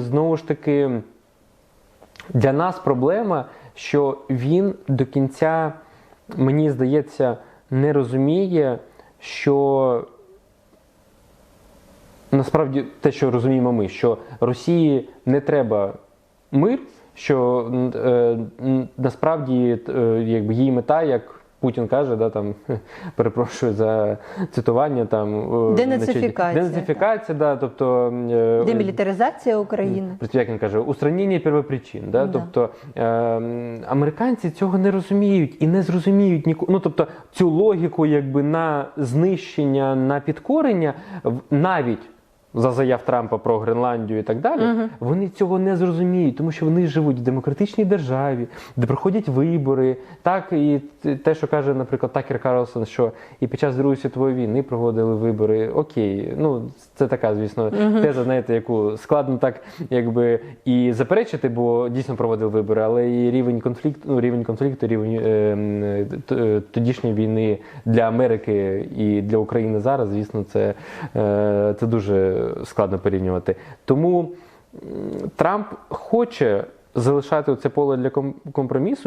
Знову ж таки, для нас проблема, що він до кінця, мені здається, не розуміє, що насправді те, що розуміємо ми, що Росії не треба мир, що е, насправді е, якби її мета, як Путін каже, да, там, перепрошую за цитування, там, е, Денацифікація, денацифікація, да, тобто е, Демілітаризація України. Тобто, як він каже, устранення первопричин. Да? Да. Тобто е, американці цього не розуміють і не зрозуміють ніколи. Ну, тобто, цю логіку якби на знищення, на підкорення, навіть за заяв Трампа про Гренландію і так далі, вони цього не зрозуміють, тому що вони живуть в демократичній державі, де проходять вибори. Так і те, що каже, наприклад, Такер Карлсон, що і під час Другої світової війни проводили вибори. Окей, ну це така, звісно, теза, знаєте, яку складно так якби і заперечити, бо дійсно проводили вибори, але і рівень конфлікту, ну, рівень конфлікту, рівень е, е, тодішньої війни для Америки і для України зараз, звісно, це, е, це дуже складно порівнювати. Тому Трамп хоче залишати це поле для ком- компромісу.